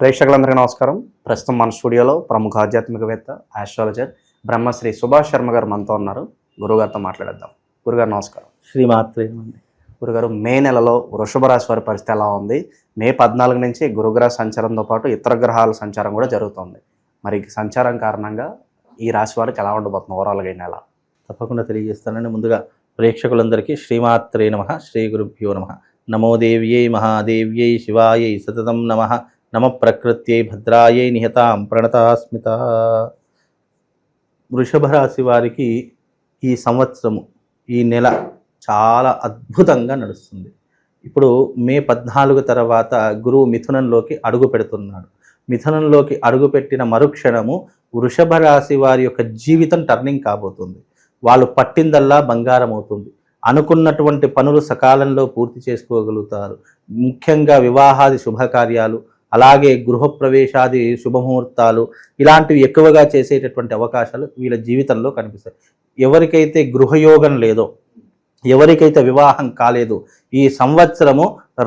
ప్రేక్షకులందరికీ నమస్కారం. ప్రస్తుతం మన స్టూడియోలో ప్రముఖ ఆధ్యాత్మికవేత్త ఆస్ట్రాలజర్ బ్రహ్మశ్రీ సుభాష్ శర్మ గారు మనతో ఉన్నారు. గురుగారితో మాట్లాడేద్దాం. గురుగారు నమస్కారం. శ్రీమాత్రే గురుగారు మే నెలలో వృషభ రాశి వారి పరిస్థితి ఎలా ఉంది? మే పద్నాలుగు నుంచి గురుగ్రహ సంచారంతో పాటు ఇతర గ్రహాల సంచారం కూడా జరుగుతుంది. మరి సంచారం కారణంగా ఈ రాశి వారికి ఎలా ఉండబోతుంది ఓవరాల్గా ఈ నెల? తప్పకుండా తెలియజేస్తానండి. ముందుగా ప్రేక్షకులందరికీ శ్రీమాత్రే నమ. శ్రీ గురుభ్యో నమ. నమో దేవ్యై మహాదేవ్యై శివాయై సతతం నమ. నమ ప్రకృత్యై భద్రాయై నిహతాం ప్రణతాస్మిత. వృషభరాశి వారికి ఈ సంవత్సరము ఈ నెల చాలా అద్భుతంగా నడుస్తుంది. ఇప్పుడు మే పద్నాలుగు తర్వాత గురువు మిథునంలోకి అడుగు పెడుతున్నాడు. మిథునంలోకి అడుగుపెట్టిన మరుక్షణము వృషభ రాశి వారి యొక్క జీవితం టర్నింగ్ కాబోతుంది. వాళ్ళు పట్టిందల్లా బంగారం అవుతుంది. అనుకున్నటువంటి పనులు సకాలంలో పూర్తి చేసుకోగలుగుతారు. ముఖ్యంగా వివాహాది శుభకార్యాలు అలాగే గృహప్రవేశాది శుభముహూర్తాలు ఇలాంటివి ఎక్కువగా చేసేటటువంటి అవకాశాలు వీళ్ళ జీవితంలో కనిపిస్తాయి. ఎవరికైతే గృహయోగం లేదో ఎవరికైతే వివాహం కాలేదు ఈ సంవత్సరము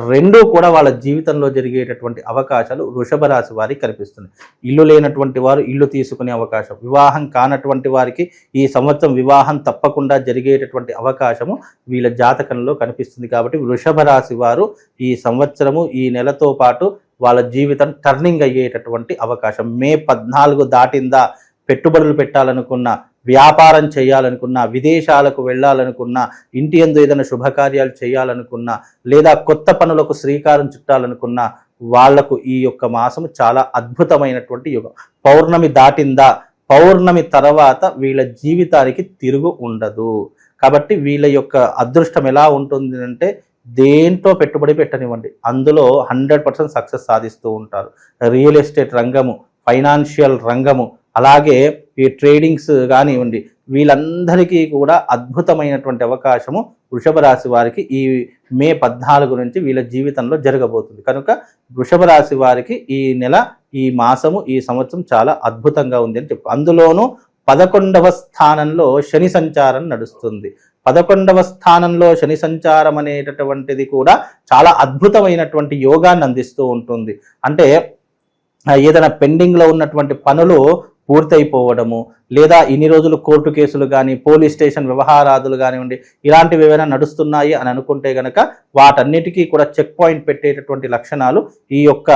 రెండూ కూడా వాళ్ళ జీవితంలో జరిగేటటువంటి అవకాశాలు వృషభ రాశి వారికి కనిపిస్తుంది ఇల్లు లేనటువంటి వారు ఇల్లు తీసుకునే అవకాశం వివాహం కానటువంటి వారికి ఈ సంవత్సరం వివాహం తప్పకుండా జరిగేటటువంటి అవకాశము వీళ్ళ జాతకంలో కనిపిస్తుంది. కాబట్టి వృషభ రాశి వారు ఈ సంవత్సరము ఈ నెలతో పాటు వాళ్ళ జీవితం టర్నింగ్ అయ్యేటటువంటి అవకాశం. మే పద్నాలుగు దాటిందా? పెట్టుబడులు పెట్టాలనుకున్న వ్యాపారం చేయాలనుకున్నా విదేశాలకు వెళ్ళాలనుకున్నా ఇంటి ఎందు ఏదైనా శుభకార్యాలు చేయాలనుకున్నా లేదా కొత్త పనులకు శ్రీకారం చుట్టాలనుకున్నా వాళ్ళకు ఈ యొక్క మాసం చాలా అద్భుతమైనటువంటి యుగం. పౌర్ణమి దాటిందా? పౌర్ణమి తర్వాత వీళ్ళ జీవితానికి తిరుగు ఉండదు. కాబట్టి వీళ్ళ యొక్క అదృష్టం ఎలా ఉంటుంది అంటే దేంట్లో పెట్టుబడి పెట్టనివ్వండి. అందులో హండ్రెడ్ పర్సెంట్ సక్సెస్ సాధిస్తూ ఉంటారు. రియల్ ఎస్టేట్ రంగము ఫైనాన్షియల్ రంగము అలాగే ఈ ట్రేడింగ్స్ కానివ్వండి వీళ్ళందరికీ కూడా అద్భుతమైనటువంటి అవకాశము వృషభ రాశి వారికి ఈ మే పద్నాలుగు నుంచి వీళ్ళ జీవితంలో జరగబోతుంది. కనుక వృషభ రాశి వారికి ఈ నెల ఈ మాసము ఈ సంవత్సరం చాలా అద్భుతంగా ఉంది అని చెప్పు. అందులోనూ పదకొండవ స్థానంలో శని సంచారం నడుస్తుంది. పదకొండవ స్థానంలో శని సంచారం అనేటటువంటిది కూడా చాలా అద్భుతమైనటువంటి యోగాన్ని అందిస్తూ ఉంటుంది. అంటే ఏదైనా పెండింగ్లో ఉన్నటువంటి పనులు పూర్తయిపోవడము లేదా ఇన్ని రోజులు కోర్టు కేసులు కానీ పోలీస్ స్టేషన్ వ్యవహారాదులు కానివ్వండి ఇలాంటివి ఏవైనా నడుస్తున్నాయి అని అనుకుంటే గనక వాటన్నిటికీ కూడా చెక్ పాయింట్ పెట్టేటటువంటి లక్షణాలు ఈ యొక్క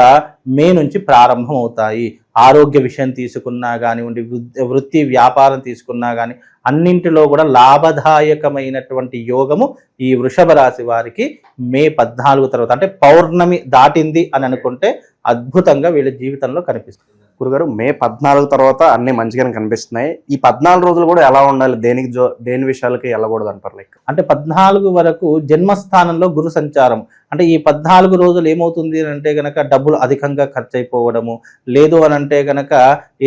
మే నుంచి ప్రారంభం అవుతాయి ఆరోగ్య విషయం తీసుకున్నా కానివ్వండి వృత్తి వ్యాపారం తీసుకున్నా కానీ అన్నింటిలో కూడా లాభదాయకమైనటువంటి యోగము ఈ వృషభ రాశి వారికి మే పద్నాలుగు తర్వాత అంటే పౌర్ణమి దాటింది అని అనుకుంటే అద్భుతంగా వీళ్ళ జీవితంలో కనిపిస్తుంది. గురుగారు మే పద్నాలుగు తర్వాత అన్ని మంచిగానే కనిపిస్తున్నాయి. ఈ పద్నాలుగు రోజులు కూడా ఎలా ఉండాలి? దేనికి జో దేని విషయాలకి వెళ్ళకూడదు అంటారు లైక్? అంటే పద్నాలుగు వరకు జన్మస్థానంలో గురు సంచారం. అంటే ఈ పద్నాలుగు రోజులు ఏమవుతుంది అని అంటే కనుక డబ్బులు అధికంగా ఖర్చు అయిపోవడము లేదు అని అంటే గనక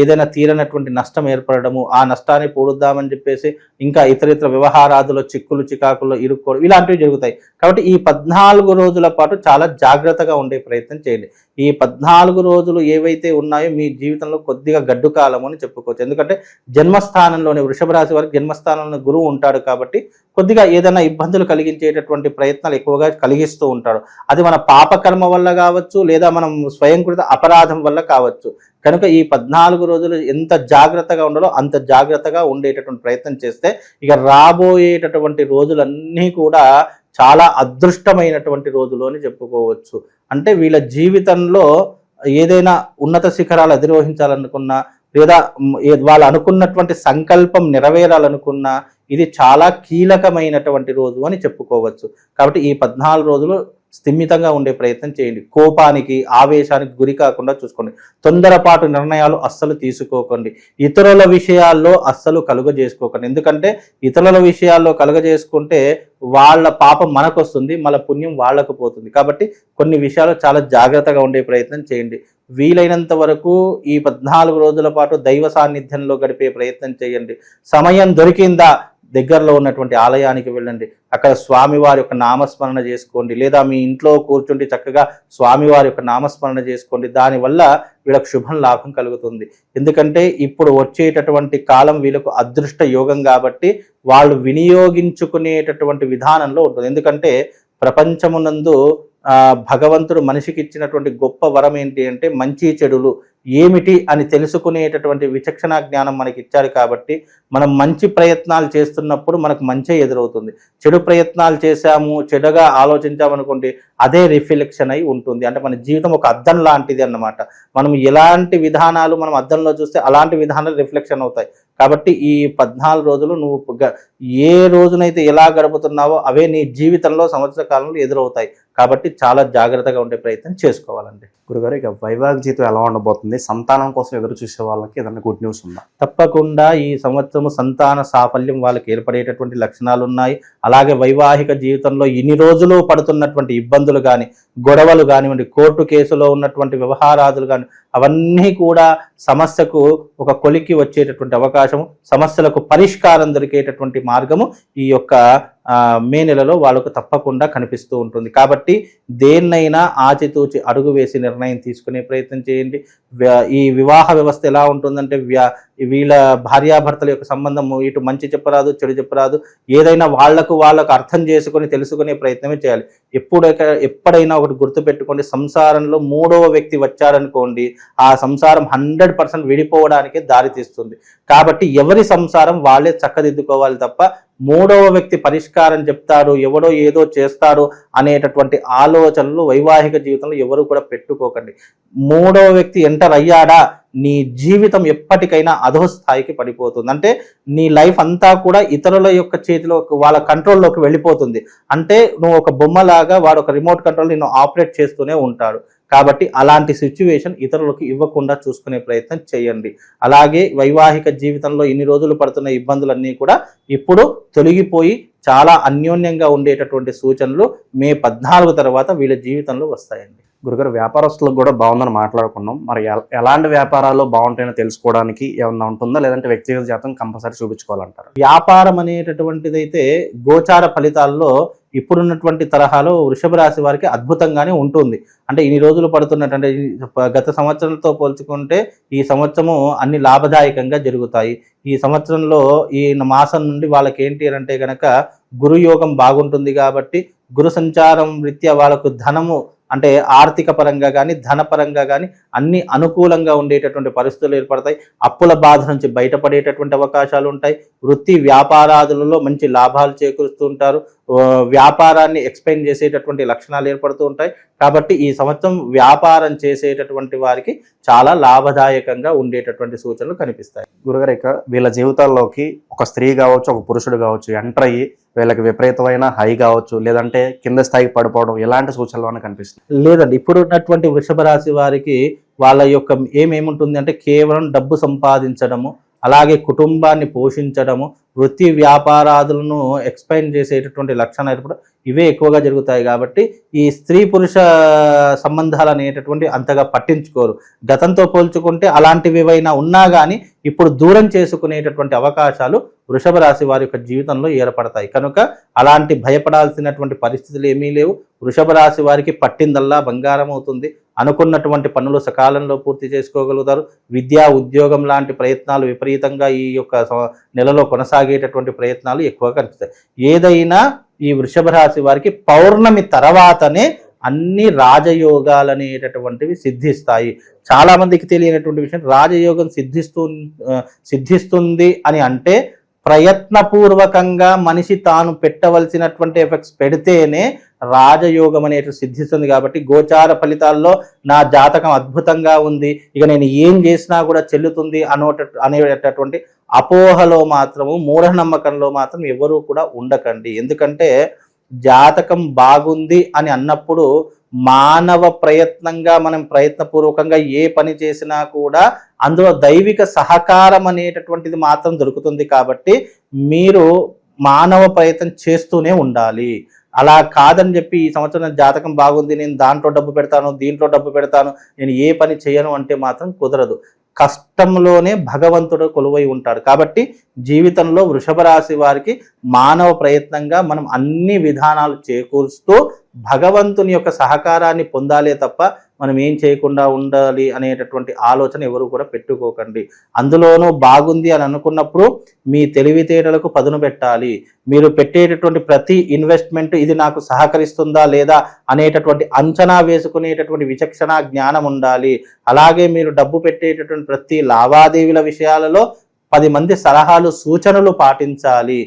ఏదైనా తీరనటువంటి నష్టం ఏర్పడము ఆ నష్టాన్ని పూడుద్దామని చెప్పేసి ఇంకా ఇతర ఇతర వ్యవహారాదులో చిక్కులు చికాకులు ఇరుక్కోవడం ఇలాంటివి జరుగుతాయి. కాబట్టి ఈ పద్నాలుగు రోజుల పాటు చాలా జాగ్రత్తగా ఉండే ప్రయత్నం చేయండి. ఈ పద్నాలుగు రోజులు ఏవైతే ఉన్నాయో మీ జీవితంలో కొద్దిగా గడ్డు కాలం అని చెప్పుకోవచ్చు. ఎందుకంటే జన్మస్థానంలోని వృషభ రాశి వారికి జన్మస్థానంలో గురువు ఉంటాడు కాబట్టి కొద్దిగా ఏదైనా ఇబ్బందులు కలిగించేటటువంటి ప్రయత్నాలు ఎక్కువగా కలిగిస్తూ ఉంటాడు. అది మన పాపకర్మ వల్ల కావచ్చు లేదా మనం స్వయంకృత అపరాధం వల్ల కావచ్చు. కనుక ఈ పద్నాలుగు రోజులు ఎంత జాగ్రత్తగా ఉండాలో అంత జాగ్రత్తగా ఉండేటటువంటి ప్రయత్నం చేస్తే ఇక రాబోయేటటువంటి రోజులన్నీ కూడా చాలా అదృష్టమైనటువంటి రోజులు అని చెప్పుకోవచ్చు. అంటే వీళ్ళ జీవితంలో ఏదైనా ఉన్నత శిఖరాలు అధిరోహించాలనుకున్నా లేదా వాళ్ళు అనుకున్నటువంటి సంకల్పం నెరవేరాలనుకున్నా ఇది చాలా కీలకమైనటువంటి రోజు అని చెప్పుకోవచ్చు. కాబట్టి ఈ పద్నాలుగు రోజులు స్థిమితంగా ఉండే ప్రయత్నం చేయండి. కోపానికి ఆవేశానికి గురి కాకుండా చూసుకోండి. తొందరపాటు నిర్ణయాలు అస్సలు తీసుకోకండి. ఇతరుల విషయాల్లో అస్సలు కలుగజేసుకోకండి. ఎందుకంటే ఇతరుల విషయాల్లో కలుగజేసుకుంటే వాళ్ళ పాపం మనకు వస్తుంది మన పుణ్యం వాళ్ళకు పోతుంది. కాబట్టి కొన్ని విషయాలు చాలా జాగ్రత్తగా ఉండే ప్రయత్నం చేయండి. వీలైనంత వరకు ఈ పద్నాలుగు రోజుల పాటు దైవ సాన్నిధ్యంలో గడిపే ప్రయత్నం చేయండి. సమయం దొరికిందా దగ్గరలో ఉన్నటువంటి ఆలయానికి వెళ్ళండి. అక్కడ స్వామివారి యొక్క నామస్మరణ చేసుకోండి. లేదా మీ ఇంట్లో కూర్చుండి చక్కగా స్వామివారి యొక్క నామస్మరణ చేసుకోండి. దానివల్ల వీళ్ళకు శుభం లాభం కలుగుతుంది. ఎందుకంటే ఇప్పుడు వచ్చేటటువంటి కాలం వీళ్ళకు అదృష్ట యోగం కాబట్టి వాళ్ళు వినియోగించుకునేటటువంటి విధానంలో ఉంటుంది. ఎందుకంటే ప్రపంచమునందు భగవంతుడు మనిషికి ఇచ్చినటువంటి గొప్ప వరం ఏంటి అంటే మంచి చెడులు ఏమిటి అని తెలుసుకునేటటువంటి విచక్షణ జ్ఞానం మనకి ఇచ్చారు కాబట్టి మనం మంచి ప్రయత్నాలు చేస్తున్నప్పుడు మనకు మంచి ఎదురవుతుంది. చెడు ప్రయత్నాలు చేశాము చెడుగా ఆలోచించామనుకోండి అదే రిఫ్లెక్షన్ అయి ఉంటుంది. అంటే మన జీవితం ఒక అద్దం లాంటిది అన్నమాట. మనం ఎలాంటి విధానాలు మనం అద్దంలో చూస్తే అలాంటి విధానాలు రిఫ్లెక్షన్ అవుతాయి. కాబట్టి ఈ పద్నాలుగు రోజులు నువ్వు ఏ రోజునైతే ఎలా గడుపుతున్నావో అవే నీ జీవితంలో సంవత్సర కాలంలో ఎదురవుతాయి. కాబట్టి చాలా జాగ్రత్తగా ఉండే ప్రయత్నం చేసుకోవాలండి. గురుగారు ఇక వైవాహిక జీవితం ఎలా ఉండబోతుంది? సంతానం కోసం ఎదురు చూసే వాళ్ళకి ఏదైనా గుడ్ న్యూస్ ఉందా? తప్పకుండా ఈ సంవత్సరం సంతాన సాఫల్యం వాళ్ళకి ఏర్పడేటటువంటి లక్షణాలు ఉన్నాయి. అలాగే వైవాహిక జీవితంలో ఇన్ని రోజులు పడుతున్నటువంటి ఇబ్బందులు కానీ గొడవలు కానివ్వండి కోర్టు కేసులో ఉన్నటువంటి వ్యవహారాదులు కానీ అవన్నీ కూడా సమస్యకు ఒక కొలికి వచ్చేటటువంటి అవకాశము సమస్యలకు పరిష్కారం దొరికేటటువంటి మార్గము ఈ యొక్క మే నెలలో వాళ్ళకు తప్పకుండా కనిపిస్తూ ఉంటుంది. కాబట్టి దేన్నైనా ఆచితూచి అడుగు వేసి నిర్ణయం తీసుకునే ప్రయత్నం చేయండి. ఈ వివాహ వ్యవస్థ ఎలా ఉంటుందంటే వ్యా వీళ్ళ భార్యాభర్తల యొక్క సంబంధం ఇటు మంచి చెప్పరాదు చెడు చెప్పరాదు ఏదైనా వాళ్ళకు వాళ్ళకు అర్థం చేసుకొని తెలుసుకునే ప్రయత్నమే చేయాలి. ఎప్పుడు ఎప్పుడైనా ఒకటి గుర్తుపెట్టుకోండి సంసారంలో మూడవ వ్యక్తి వచ్చారనుకోండి ఆ సంసారం హండ్రెడ్ పర్సెంట్ విడిపోవడానికే దారి తీస్తుంది. కాబట్టి ఎవరి సంసారం వాళ్ళే చక్కదిద్దుకోవాలి తప్ప మూడవ వ్యక్తి పరిష్కారం చెప్తారు ఎవడో ఏదో చేస్తారు అనేటటువంటి ఆలోచనలు వైవాహిక జీవితంలో ఎవరు కూడా పెట్టుకోకండి. మూడవ వ్యక్తి ఎంటర్ అయ్యాడా? నీ జీవితం ఎప్పటికైనా అధో స్థాయికి పడిపోతుంది. అంటే నీ లైఫ్ అంతా కూడా ఇతరుల యొక్క చేతిలో వాళ్ళ కంట్రోల్లోకి వెళ్ళిపోతుంది. అంటే నువ్వు ఒక బొమ్మలాగా వాడు ఒక రిమోట్ కంట్రోల్ నిన్ను ఆపరేట్ చేస్తూనే ఉంటాడు. కాబట్టి అలాంటి సిచ్యువేషన్ ఇతరులకు ఇవ్వకుండా చూసుకునే ప్రయత్నం చేయండి. అలాగే వైవాహిక జీవితంలో ఇన్ని రోజులు పడుతున్న ఇబ్బందులన్నీ కూడా ఇప్పుడు తొలగిపోయి చాలా అన్యోన్యంగా ఉండేటటువంటి సూచనలు మే పద్నాలుగు తర్వాత వీళ్ళ జీవితంలో వస్తాయండి. గురుగారు వ్యాపారస్తులకు కూడా బాగుందని మాట్లాడుకున్నాం. మరి ఎలాంటి వ్యాపారాలు బాగుంటాయని తెలుసుకోవడానికి ఏమన్నా ఉంటుందా? లేదంటే వ్యక్తిగత జాతం కంపల్సరీ చూపించుకోవాలంటారు? వ్యాపారం అనేటటువంటిది అయితే గోచార ఫలితాల్లో ఇప్పుడున్నటువంటి తరహాలో వృషభ రాశి వారికి అద్భుతంగానే ఉంటుంది. అంటే ఇన్ని రోజులు పడుతున్నటువంటి అంటే గత సంవత్సరంతో పోల్చుకుంటే ఈ సంవత్సరము అన్ని లాభదాయకంగా జరుగుతాయి. ఈ సంవత్సరంలో ఈ మాసం నుండి వాళ్ళకి ఏంటి అంటే గనక గురుయోగం బాగుంటుంది కాబట్టి గురు సంచారం రీత్యా వాళ్ళకు ధనము అంటే ఆర్థిక పరంగా కానీ ధనపరంగా కానీ అన్ని అనుకూలంగా ఉండేటటువంటి పరిస్థితులు ఏర్పడతాయి. అప్పుల బాధ నుంచి బయటపడేటటువంటి అవకాశాలు ఉంటాయి. వృత్తి వ్యాపారాదులలో మంచి లాభాలు చేకూరుస్తూ ఉంటారు. వ్యాపారాన్ని ఎక్స్పెండ్ చేసేటటువంటి లక్షణాలు ఏర్పడుతూ ఉంటాయి. కాబట్టి ఈ సంవత్సరం వ్యాపారం చేసేటటువంటి వారికి చాలా లాభదాయకంగా ఉండేటటువంటి సూచనలు కనిపిస్తాయి. గురుగారు ఇక వీళ్ళ జీవితాల్లోకి ఒక స్త్రీ కావచ్చు ఒక పురుషుడు కావచ్చు ఎంటర్ అయ్యి వీళ్ళకి విపరీతమైన హై కావచ్చు లేదంటే కింద స్థాయికి పడిపోవడం ఎలాంటి సూచనలు కనిపిస్తుంది లేదండి. ఇప్పుడు ఉన్నటువంటి వృషభ రాశి వారికి వాళ్ళ యొక్క ఏమేముంటుంది అంటే కేవలం డబ్బు సంపాదించడము అలాగే కుటుంబాన్ని పోషించడము వృత్తి వ్యాపారాదులను ఎక్స్పైన్ చేసేటటువంటి లక్షణాలు ఏర్పడ ఇవే ఎక్కువగా జరుగుతాయి కాబట్టి ఈ స్త్రీ పురుష సంబంధాలు అనేటటువంటి అంతగా పట్టించుకోరు. గతంతో పోల్చుకుంటే అలాంటివి ఏవైనా ఉన్నా కానీ ఇప్పుడు దూరం చేసుకునేటటువంటి అవకాశాలు వృషభ రాశి వారి యొక్క జీవితంలో ఏర్పడతాయి. కనుక అలాంటి భయపడాల్సినటువంటి పరిస్థితులు ఏమీ లేవు. వృషభ రాశి వారికి పట్టిందల్లా బంగారం అవుతుంది. అనుకున్నటువంటి పనులు సకాలంలో పూర్తి చేసుకోగలుగుతారు. విద్యా ఉద్యోగం లాంటి ప్రయత్నాలు విపరీతంగా ఈ యొక్క నెలలో కొనసాగేటటువంటి ప్రయత్నాలు ఎక్కువ కనిపిస్తాయి. ఏదైనా ఈ వృషభ రాశి వారికి పౌర్ణమి తర్వాతనే అన్ని రాజయోగాలు అనేటటువంటివి సిద్ధిస్తాయి. చాలామందికి తెలియనటువంటి విషయం రాజయోగం సిద్ధిస్తూ సిద్ధిస్తుంది అని అంటే ప్రయత్నపూర్వకంగా మనిషి తాను పెట్టవలసినటువంటి ఎఫెక్ట్స్ పెడితేనే రాజయోగం అనేటువంటి సిద్ధిస్తుంది కాబట్టి గోచార ఫలితాల్లో నా జాతకం అద్భుతంగా ఉంది. ఇక నేను ఏం చేసినా కూడా చెల్లుతుంది అనోట అనేటటువంటి అపోహలో మాత్రము మూఢనమ్మకంలో మాత్రం ఎవరూ కూడా ఉండకండి. ఎందుకంటే జాతకం బాగుంది అని అన్నప్పుడు మానవ ప్రయత్నంగా మనం ప్రయత్నపూర్వకంగా ఏ పని చేసినా కూడా అందులో దైవిక సహకారం అనేటటువంటిది మాత్రం దొరుకుతుంది కాబట్టి మీరు మానవ ప్రయత్నం చేస్తూనే ఉండాలి. అలా కాదని చెప్పి ఈ సంవత్సరం జాతకం బాగుంది నేను దాంట్లో డబ్బు పెడతాను దీంట్లో డబ్బు పెడతాను నేను ఏ పని చేయను అంటే మాత్రం కుదరదు. కష్టంలోనే భగవంతుడు కొలువై ఉంటాడు. కాబట్టి జీవితంలో వృషభ రాశి వారికి మానవ ప్రయత్నంగా మనం అన్ని విధానాలు చేకూరుస్తూ భగవంతుని యొక్క సహకారాన్ని పొందాలే తప్ప మనం ఏం చేయకుండా ఉండాలి అనేటటువంటి ఆలోచన ఎవరు కూడా పెట్టుకోకండి. అందులోనూ బాగుంది అని అనుకున్నప్పుడు మీ తెలివితేటలకు పదును పెట్టాలి. మీరు పెట్టేటటువంటి ప్రతి ఇన్వెస్ట్మెంట్ ఇది నాకు సహకరిస్తుందా లేదా అనేటటువంటి అంచనా వేసుకునేటటువంటి విచక్షణ జ్ఞానం ఉండాలి. అలాగే మీరు డబ్బు పెట్టేటటువంటి ప్రతి లావాదేవీల విషయాలలో పది మంది సలహాలు సూచనలు పాటించాలి.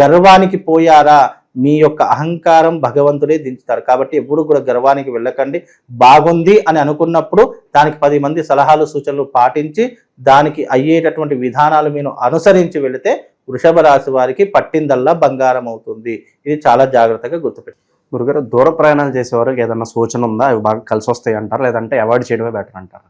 గర్వానికి పోయారా? మీ యొక్క అహంకారం భగవంతుడే దించుతారు. కాబట్టి ఎప్పుడు కూడా గర్వానికి వెళ్ళకండి. బాగుంది అని అనుకున్నప్పుడు దానికి పది మంది సలహాలు సూచనలు పాటించి దానికి అయ్యేటటువంటి విధానాలు మీరు అనుసరించి వెళితే వృషభ రాశి వారికి పట్టిందల్లా బంగారం అవుతుంది. ఇది చాలా జాగ్రత్తగా గుర్తుపెట్టి. గురుగారు దూర ప్రయాణాలు చేసేవారికి ఏదైనా సూచన ఉందా? అవి బాగా కలిసి వస్తాయి అంటారు? లేదంటే అవాయిడ్ చేయడమే బెటర్ అంటారు?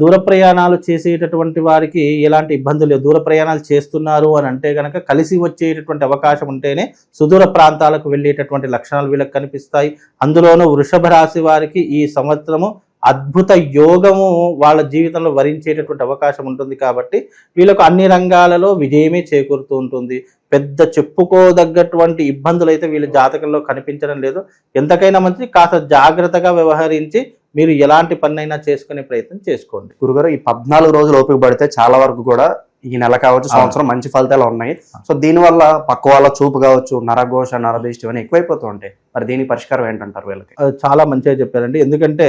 దూర ప్రయాణాలు చేసేటటువంటి వారికి ఎలాంటి ఇబ్బందులు లేవు. దూర ప్రయాణాలు చేస్తున్నారు అని అంటే కనుక కలిసి వచ్చేటటువంటి అవకాశం ఉంటేనే సుదూర ప్రాంతాలకు వెళ్ళేటటువంటి లక్షణాలు వీళ్ళకి కనిపిస్తాయి. అందులోనూ వృషభ రాశి వారికి ఈ సంవత్సరము అద్భుత యోగము వాళ్ళ జీవితంలో వరించేటటువంటి అవకాశం ఉంటుంది కాబట్టి వీళ్ళకు అన్ని రంగాలలో విజయమే చేకూరుతూ ఉంటుంది. పెద్ద చెప్పుకోదగ్గటువంటి ఇబ్బందులు అయితే వీళ్ళ జాతకంలో కనిపించడం లేదు. ఎంతకైనా మంచిది కాస్త జాగ్రత్తగా వ్యవహరించి మీరు ఎలాంటి పనైనా చేసుకునే ప్రయత్నం చేసుకోండి. గురుగారు ఈ పద్నాలుగు రోజులు ఓపిక పడితే చాలా వరకు కూడా ఈ నెల కావచ్చు సంవత్సరం మంచి ఫలితాలు ఉన్నాయి. సో దీనివల్ల పక్క వాళ్ళ చూపు కావచ్చు నరఘోష నరదిష్టి ఇవన్నీ ఎక్కువైపోతూ ఉంటాయి. మరి దీనికి పరిష్కారం ఏంటంటారు వీళ్ళకి? అది చాలా మంచిగా చెప్పారండి. ఎందుకంటే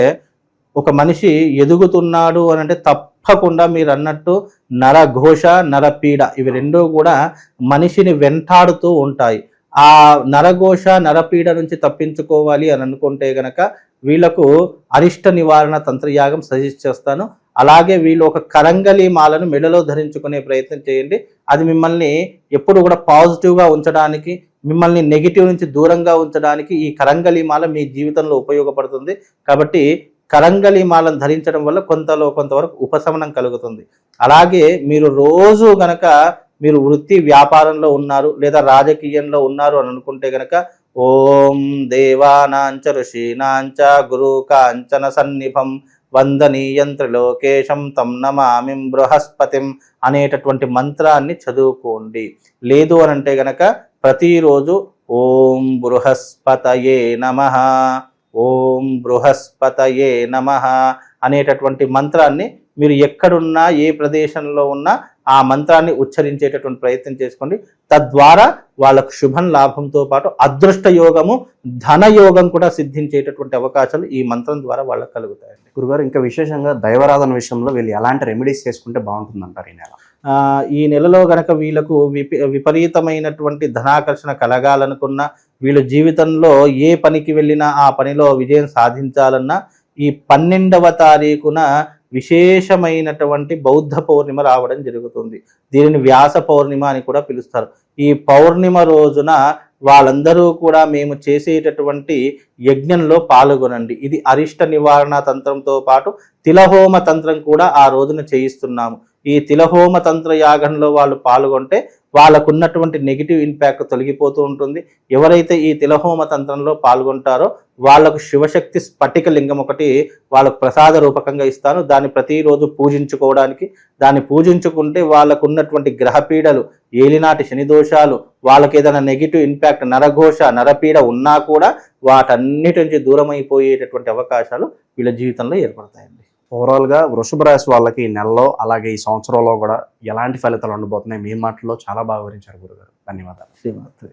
ఒక మనిషి ఎదుగుతున్నాడు అని అంటే తప్పకుండా మీరు అన్నట్టు నరఘోష నరపీడ ఇవి రెండూ కూడా మనిషిని వెంటాడుతూ ఉంటాయి. ఆ నరఘోష నరపీడ నుంచి తప్పించుకోవాలి అని అనుకుంటే గనక వీళ్ళకు అరిష్ట నివారణ తంత్రయాగం సజెస్ట్ చేస్తాను. అలాగే వీళ్ళు ఒక కరంగలి మాలను మెడలో ధరించుకునే ప్రయత్నం చేయండి. అది మిమ్మల్ని ఎప్పుడు కూడా పాజిటివ్గా ఉంచడానికి మిమ్మల్ని నెగిటివ్ నుంచి దూరంగా ఉంచడానికి ఈ కరంగలి మాల మీ జీవితంలో ఉపయోగపడుతుంది. కాబట్టి కరంగలి మాలను ధరించడం వల్ల కొంతలో కొంతవరకు ఉపశమనం కలుగుతుంది. అలాగే మీరు రోజు గనక మీరు వృత్తి వ్యాపారంలో ఉన్నారు లేదా రాజకీయంలో ఉన్నారు అని అనుకుంటే గనక ఓం దేవానాంచ ఋషీణాంచ గురు కాంచన సన్నిభం వందనీయం త్రిలోకేశం తం నమామిం బృహస్పతిం అనేటటువంటి మంత్రాన్ని చదువుకోండి. లేదు అని అంటే గనక ప్రతిరోజు ఓం బృహస్పతయే నమ ఓం బృహస్పతయే నమ అనేటటువంటి మంత్రాన్ని మీరు ఎక్కడున్నా ఏ ప్రదేశంలో ఉన్నా ఆ మంత్రాన్ని ఉచ్చరించేటటువంటి ప్రయత్నం చేసుకోండి. తద్వారా వాళ్ళకు శుభం లాభంతో పాటు అదృష్ట యోగము ధన యోగం కూడా సిద్ధించేటటువంటి అవకాశాలు ఈ మంత్రం ద్వారా వాళ్ళకు కలుగుతాయండి. గురుగారు ఇంకా విశేషంగా దైవారాధన విషయంలో వీళ్ళు ఎలాంటి రెమెడీస్ చేసుకుంటే బాగుంటుంది అంటారు ఈ నెల? ఈ నెలలో గనక వీళ్ళకు విప విపరీతమైనటువంటి ధనాకర్షణ కలగాలనుకున్నా వీళ్ళ జీవితంలో ఏ పనికి వెళ్ళినా ఆ పనిలో విజయం సాధించాలన్నా ఈ పన్నెండవ తారీఖున విశేషమైనటువంటి బౌద్ధ పౌర్ణిమ రావడం జరుగుతుంది. దీనిని వ్యాస పౌర్ణిమ అని కూడా పిలుస్తారు. ఈ పౌర్ణిమ రోజున వాళ్ళందరూ కూడా మేము చేసేటటువంటి యజ్ఞంలో పాల్గొనండి. ఇది అరిష్ట నివారణ తంత్రంతో పాటు తిలహోమ తంత్రం కూడా ఆ రోజున చేయిస్తున్నాము. ఈ తిలహోమ తంత్ర యాగంలో వాళ్ళు పాల్గొంటే వాళ్ళకున్నటువంటి నెగిటివ్ ఇంపాక్ట్ తొలగిపోతూ ఉంటుంది. ఎవరైతే ఈ తిలహోమ తంత్రంలో పాల్గొంటారో వాళ్ళకు శివశక్తి స్ఫటిక లింగం ఒకటి వాళ్ళకు ప్రసాద రూపకంగా ఇస్తాను. దాన్ని ప్రతిరోజు పూజించుకోవడానికి దాన్ని పూజించుకుంటే వాళ్ళకు ఉన్నటువంటి గ్రహపీడలు ఏలినాటి శని దోషాలు వాళ్ళకి ఏదైనా నెగిటివ్ ఇంపాక్ట్ నరఘోష నరపీడ ఉన్నా కూడా వాటన్నిటి నుంచి దూరం అయిపోయేటటువంటి అవకాశాలు వీళ్ళ జీవితంలో ఏర్పడతాయండి. ఓవరాల్గా వృషభ రాశి వాళ్ళకి ఈ నెలలో అలాగే ఈ సంవత్సరంలో కూడా ఎలాంటి ఫలితాలు ఉండబోతున్నాయి? మీ మాటల్లో చాలా బాగా వివరించారు గురుగారు. ధన్యవాదాలు. శ్రీమాత్రి.